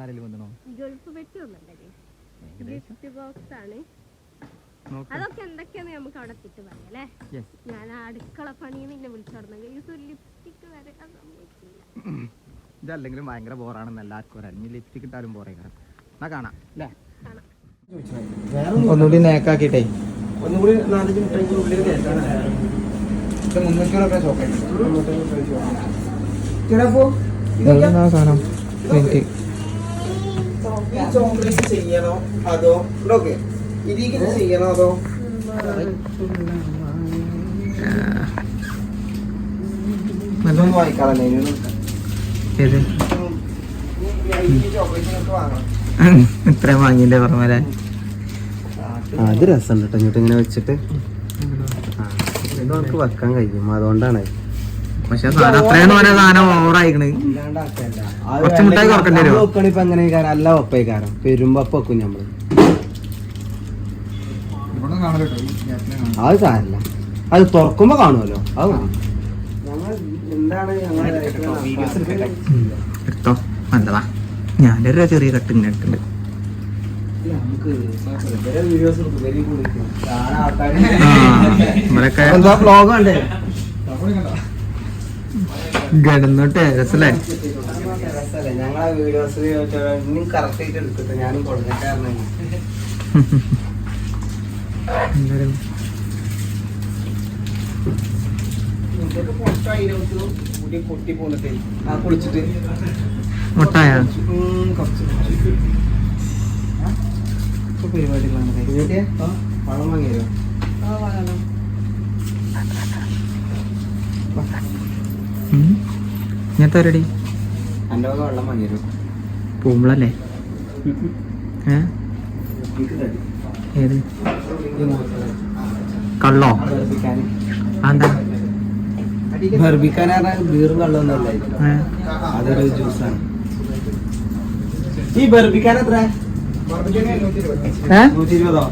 ആരെങ്കിലും Gulf gift box ആണ് അതൊക്കെ എന്തൊക്കെയാന്ന് നമുക്ക് അവിടെ എത്തിയിട്ട് ഞാൻ അടുക്കള പണിയിൽ നിന്നെ വിളിച്ചോടുന്നെങ്കിൽ ഈ ഒരു ലിപ്സ്റ്റിക് വരെ ഇതല്ലെങ്കിലും ഭയങ്കര ബോറാണെന്ന് എല്ലാവർക്കും അറിയാം. ഇനി ലിപ്സ്റ്റിക് ഇട്ടാലും ബോറേ കാരണം എന്നാ കാണാം അല്ലേ? ഒന്നുകൂടി നേക്കാക്കിട്ടേ ഒന്നുകൂടി നാലഞ്ച് മുന്നൂറ്റി ചിലപ്പോ സാധനം? ഈ ചോക്ലേറ്റ് ചെയ്യണോ? അതോ ഓക്കെ. ഇതിക്ക് ചെയ്യണോ അതോ? നല്ല ഇതൊന്നും വായിക്കാറല്ലേ. ഏത് ഇത്രയും വാങ്ങിയില്ലേ പറഞ്ഞ അത് രസം കേട്ടോ. ഇങ്ങോട്ട് ഇങ്ങനെ വെച്ചിട്ട്. നമുക്ക് വെക്കാൻ കഴിയും. അതുകൊണ്ടാണ് പക്ഷെ സാധനം അത്രയും തോനെ സാധനം ഓവറായിക്കണ് കുറച്ച് കുറക്കേണ്ടി? വെക്കണിപ്പോ എങ്ങനെ ഒപ്പയിക്കാരം വെക്കും നമ്മൾ. അത് സാരല്ല. അത് തുറക്കുമ്പോ കാണുമല്ലോ അത് എടുത്തോ? നല്ലതാ. ഞാനൊരു ചെറിയ കട്ട് ഇങ്ങനെ ഇട്ടുണ്ട് ഇവരൊക്കെ എന്താ വ്ലോഗ് കണ്ടേ? കിടന്നോട്ടെ രസല്ലേ? അല്ലേ ഞങ്ങളെ വീഡിയോസ് ഇനിയും കറക്റ്റ് ആയിട്ട് എടുക്കട്ടെ. ഞാനും കൊടുക്കട്ടെ കുളിച്ചിട്ട്. മുട്ടായ പരിപാടികളാണ്. പഴം വാങ്ങിയോ ഞാൻ തരടി എന്റെ വെള്ളം പൂമ്പളല്ലേ? ഏത്? കള്ളോ? എന്താ ബർബിക്കാൻ ബീറും വെള്ളമൊന്നുമല്ല ഏ? അതൊരു ജ്യൂസാണ്. ഈ ബർബിക്കാൻ എത്ര? നൂറ്റി ഇരുപതോ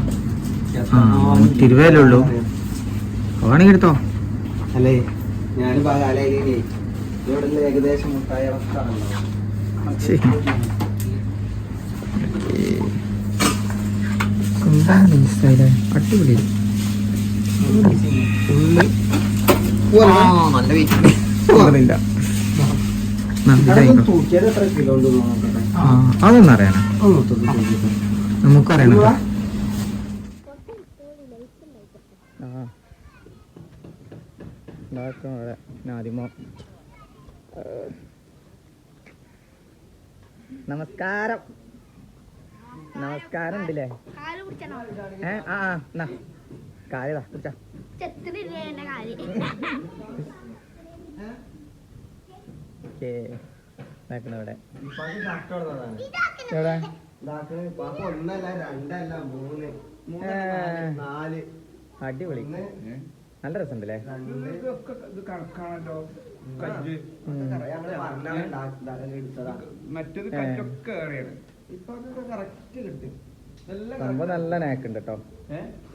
ആ, നൂറ്റി ഇരുപതല്ലേ ഉള്ളൂ. വേണമെങ്കിൽ എടുത്തോ അല്ലേ? ഞാൻ ഇവിടെ ഏകദേശം മുട്ടായി ഇറക്കാറുണ്ടോ ശരി. എന്താണ് ഈ style? അടിപൊളി ആ, നല്ല വെയിറ്റ് അറിയണം ആദ്യമോ നമസ്കാരം. നമസ്കാരം ഉണ്ടല്ലേ? ഏ ആ എന്നാ കാര്യതാ കുറിച്ച ചെത്തിനില്ല എന്റെ കാൽ? ഓക്കേ. ഇതാക്കണ ഇവിടെ. എവിടെ? ഒന്നല്ല രണ്ടല്ല മൂന്ന്. മൂന്ന് ഏ. നാല്. അടിപൊളി. നല്ല രസമുണ്ടല്ലേ? മറ്റേത് ഏ. കജ്ജൊക്കെ ഏറെയാണ് ഇപ്പൊ അതൊക്കെ കറക്റ്റ് കിട്ടും. എല്ലാം സംഭവം നല്ല നാക്കുണ്ട് കേട്ടോ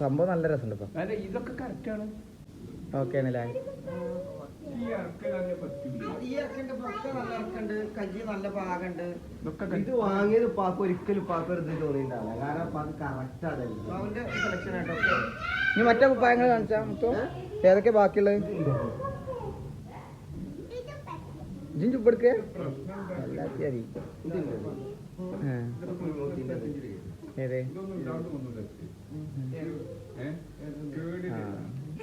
സംഭവം നല്ല രസമുണ്ട് ഇപ്പൊ അല്ല ഇതൊക്കെ ഓക്കെ ആണല്ലേ നല്ല പാകണ്ട്. ഇതൊക്കെ ഇത് വാങ്ങിയത് ഉപ്പാക്ക് ഒരിക്കലും ഉപ്പാക്ക് ഒരു ഇത് തോന്നിയിട്ടുണ്ടാവില്ല കാരണം പാക്ക് കറക്റ്റ് അതല്ല. മറ്റേ ഉപ്പായങ്ങൾ കാണിച്ചാ ഏതൊക്കെ ബാക്കിയുള്ളത്?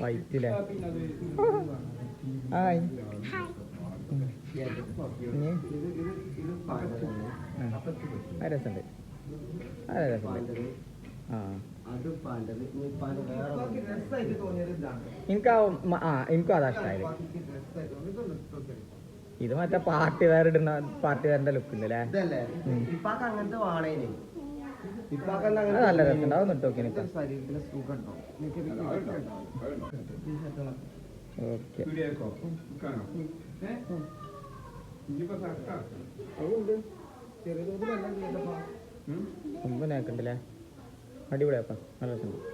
അരി ഇതില്ലേ ആ. ആ എനിക്ക് അതാ ഇഷ്ടമായത് ഇത് മറ്റേ പാർട്ടി പാർട്ടിക്കാരന്റെ ഇടുന്ന പാർട്ടി വെയറിന്റെ ലുക്ക് ഉണ്ട് അല്ലേ. ഇപ്പാക്ക് അങ്ങനത്തെ വാണേനെ ഇപ്പാക്ക് എന്താ അത് നല്ല രസം ഓക്കെ. അടിപൊളിയാപ്പാ നല്ല രസമുണ്ട്.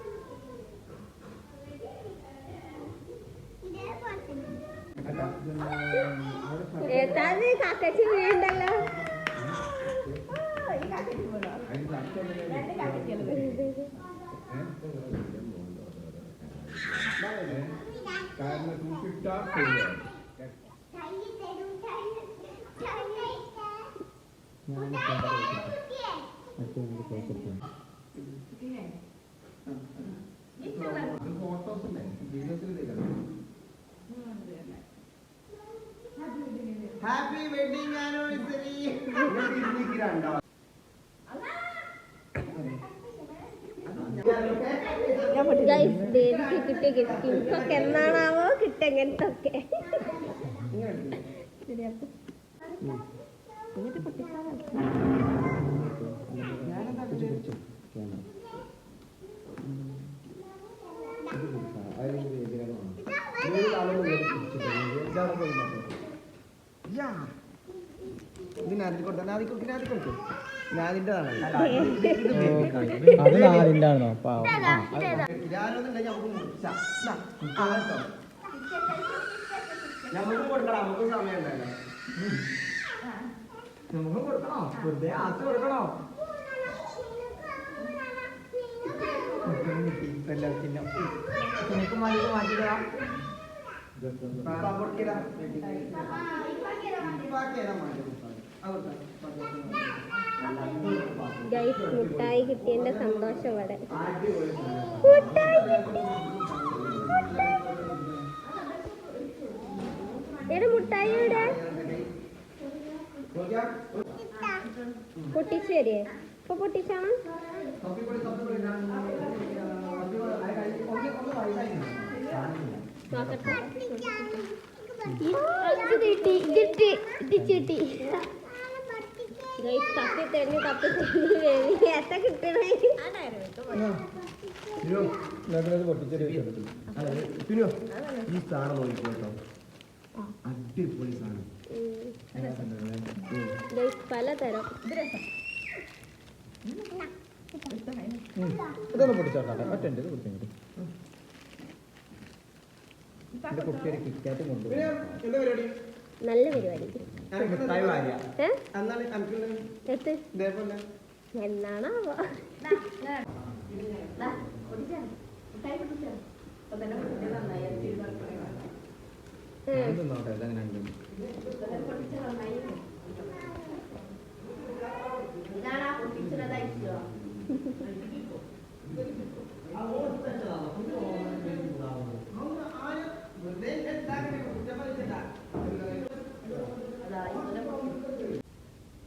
കാക്കച്ചി വീണ്ടല്ലോ കാരണം ശരിയാണ് ഫോട്ടോസ് അല്ലേ ജീവിതത്തിൽ ഹാപ്പി വെഡിങ് ആനിവേഴ്സറി രണ്ടാം ഗൈസ് ദേവിക്ക് കിട്ടിയ ഗിഫ്റ്റ് എനിക്കൊക്കെ എന്നാണാവോ കിട്ടുക ഇങ്ങനത്തെ ഒക്കെ എന്നിട്ട് കൊടുത്താ നാദിൽ കൊടുക്കും നാദിൽ കൊടുക്കും അത് നാലിന്റെ ആണോ പാവം. നമുക്ക് കൊടുക്കണം. നമുക്ക് സമയം ഉണ്ടല്ലോ. നമുക്ക് കൊടുക്കണോ. വെറുതെ ആസ് കൊടുക്കണോ. എല്ലാത്തിനും നിനക്ക് മാറ്റി മാറ്റി തരാം. കൊടുക്കില്ല. ഗൈസ് മുട്ടായി കിട്ടിയതിന്റെ സന്തോഷം ഇവിടെ. എവിടെ മുട്ടായി എവിടെ? പൊട്ടിച്ചു തരേ ഇപ്പൊ പൊട്ടിച്ചാണ് ഇത് കിട്ടി കിട്ടി ഗൈസ് തപ്പി തെരഞ്ഞ് തപ്പി തെരഞ്ഞ് വേണി എത്ത കിട്ടണേ പിന്നെ ഈ സാധനം നോക്കിക്കോട്ടോ അടിപൊളി സാധനം. പലതരം. ഇതൊന്ന് പൊട്ടിച്ചോട്ടെ ഒറ്റ ഇത് പരിപാടി? നല്ല പരിപാടി. എന്നാണാവോ? ഉം. നോട്ടെ ഇതെങ്ങനെ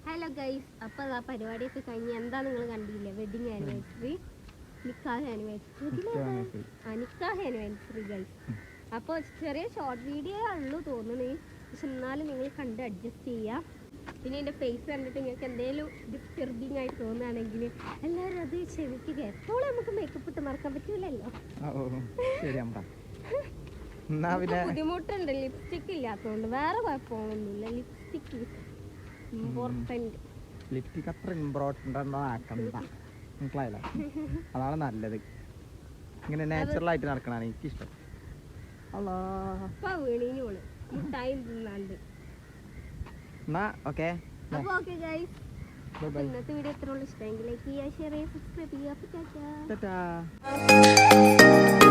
ഹലോ ഗൈസ് അപ്പോൾ ആ പരിപാടിയൊക്കെ കഴിഞ്ഞ് എന്താ നിങ്ങൾ കണ്ടില്ലേ? വെഡിങ് ആനിവേഴ്സറി നിക്കാഹ് ആനിവേഴ്സറി ആ നിക്കാഹ് ആനിവേഴ്സറി ഗൈസ് അപ്പോൾ ചെറിയ ഷോർട്ട് വീഡിയോ ഉള്ളൂ തോന്നുന്നു. പക്ഷെ എന്നാലും നിങ്ങൾ കണ്ട് അഡ്ജസ്റ്റ് ചെയ്യാം. പിന്നെ എന്റെ ഫേസ് കണ്ടിട്ട് നിങ്ങൾക്ക് എന്തെങ്കിലും ഡിസ്റ്റർബിങ് ആയി തോന്നുകയാണെങ്കിൽ എല്ലാവരും അത് ക്ഷമിക്കുക. എപ്പോഴും നമുക്ക് മേക്കപ്പ് ഇട്ട് മറക്കാൻ പറ്റൂലല്ലോ. ബുദ്ധിമുട്ടുണ്ട്. ലിപ്സ്റ്റിക് ഇല്ലാത്തതുകൊണ്ട് വേറെ കുഴപ്പമൊന്നുമില്ല. ലിപ്സ്റ്റിക് ഇമ്പോർട്ടന്റ് ലിപ്സ്റ്റിക് അത്ര ഇമ്പോർട്ടന്റ് ആക്കണ്ട. മനസ്സിലായില്ല? അതാണ് നല്ലത്. ഇങ്ങനെ നാച്ചുറൽ ആയിട്ട് നടക്കണതാണ് എനിക്കിഷ്ടം. എന്നാ ഓക്കെ അപ്പൊ ഓക്കെ ഗൈസ് ബൈ ബൈ ഇന്നത്തെ വീഡിയോ എത്ര ഉള്ളൂ. ഇഷ്ടമെങ്കിൽ ലൈക്ക് ചെയ്യുക ഷെയർ ചെയ്യുക സബ്സ്ക്രൈബ് ചെയ്യുക. അപ്പൊ ടാറ്റാ. ടാറ്റാ